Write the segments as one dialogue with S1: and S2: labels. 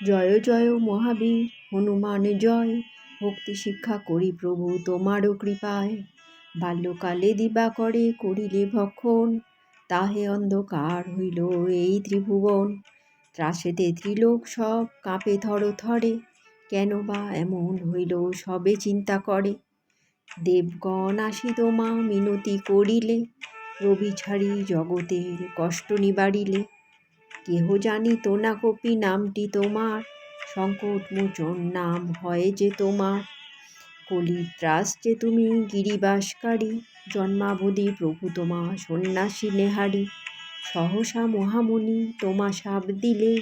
S1: জয় জয় মহাবীর, হনুমান জয়। ভক্তি শিক্ষা করি প্রভু তোমারও কৃপায়। বাল্যকালে দিবা করে করিলে ভক্ষণ। তাহে অন্ধকার হইল এই ত্রিভুবন। ত্রাসেতে ত্রিলোক সব কাঁপে থর থরে কেন বা এমন হইল সবে চিন্তা করে। দেবগণ আসি তোমা মিনতি করিলে। রবি ছাড়ি জগতের কষ্ট নিবারিলে। কেহ জানিত না কপি নামটি তোমার? সংকট মোচন নাম হয় যে তোমার। কলির ত্রাস যে তুমি গিরিবাসকারী, জন্মাবধি প্রভু তোমা সন্ন্যাসী নেহারি। সহসা মহামণি তোমা সাপ দিলে,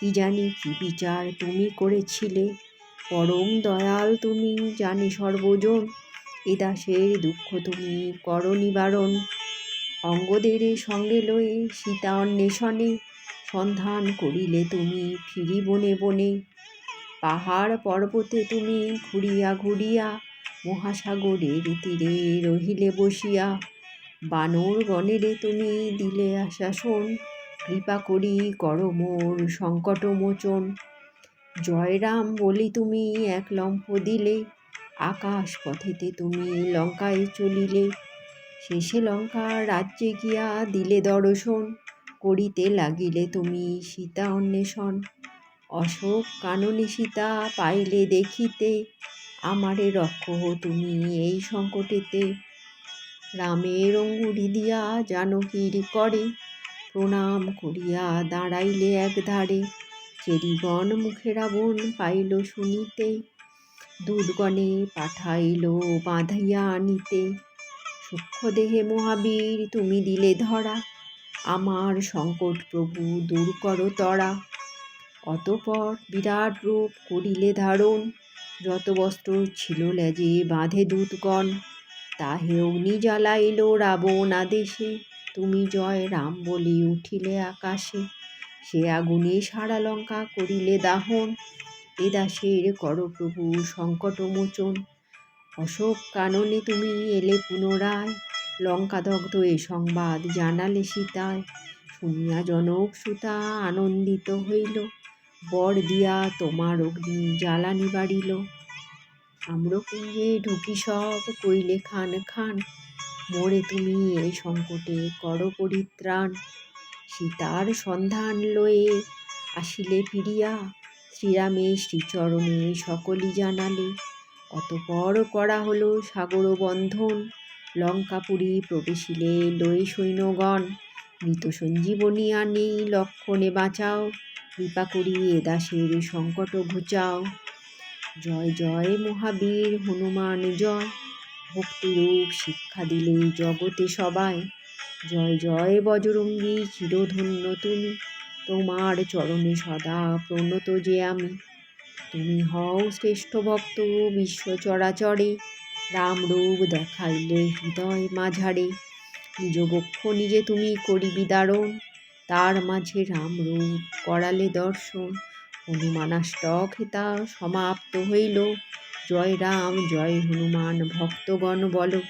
S1: কি জানি কি বিচার তুমি করেছিলে? পরম দয়াল তুমি জানি সর্বজন, এ দাসের দুঃখ তুমি কর নিবারণ। অঙ্গদের সঙ্গে লয়ে সীতা অন্বেষণে সন্ধান করিলে তুমি ফিরি বনে বনে পাহাড় পর্বতে তুমি ঘুরিয়া ঘুরিয়া মহাসাগরের তীরে রহিলে বসিয়া বানর গণেরে তুমি দিলে আশাসন কৃপা করি কর মোর সংকট মোচন জয়রাম বলি তুমি এক লম্ফ দিলে আকাশ পথেতে তুমি লঙ্কায় চলিলে। শেষে লঙ্কা রাজ্যে গিয়া দিলে দর্শন। করিতে লাগিলে তুমি সীতা অন্বেষণ। অশোক কাননে সীতা পাইলে দেখিতে, আমারে রক্ষ তুমি এই সংকটেতে। রামের অঙ্গুরি দিয়া জানকীর করে, প্রণাম করিয়া দাঁড়াইলে এক ধারে চেরিগণ মুখে রাবণ পাইল শুনিতে দুধগণে পাঠাইল বাঁধাইয়া আনিতে। সূক্ষ্ম দেহে মহাবীর তুমি দিলে ধরা আমার সংকট প্রভু দূর করো তরা অতপর বিরাট রূপ করিলে ধারণ। যত বস্ত্র ছিল লেজে বাঁধে দূতগণ। তাহে অগ্নি জ্বালাইল রাবণ আদেশে। তুমি জয় রাম বলি উঠিলে আকাশে। সে আগুনে সারা লঙ্কা করিলে দাহন। এ দাসের কর প্রভু সংকট মোচন। অশোক কাননে তুমি এলে পুনরায়। লঙ্কাদগ্ধ এ সংবাদ জানালে সীতায়। শুনিয়া জনক সুতা আনন্দিত হইল। বর দিয়া তোমার অগ্নি জ্বালানি বাড়িল। আম্রকুঞ্জে ঢুকি সব কইলে খান খান, মোরে তুমি এই সংকটে কর পরিত্রাণ। সীতার সন্ধান লয়ে আসিলে ফিরিয়া, শ্রীরামে শ্রীচরণে সকলই জানালে। অতপর করা হলো সাগর বন্ধন লঙ্কাপুরী প্রবেশিলে লয়ে সৈন্যগণ। মৃত সঞ্জীবনী আনি লক্ষণে বাঁচাও। কৃপা করি এ দাসের সংকট ঘুচাও। জয় জয় মহাবীর, হনুমান, জয়। ভক্তিরূপ শিক্ষা দিলে জগতে সবাই। জয় জয় বজরঙ্গী, চিরধন্য তুমি। তোমার চরণে সদা প্রণত যে আমি। তুমি হও শ্রেষ্ঠ ভক্ত, বিশ্ব চরাচরে। রামরূপ দেখাইলে হৃদয় মাঝারে। নিজ বক্ষ নিজে তুমি করিবি দারণ। তার মাঝে রামরূপ করালে দর্শন। হনুমানাষ্টক হেতা সমাপ্ত হইল। জয় রাম, জয় হনুমান, ভক্তগণ বলো।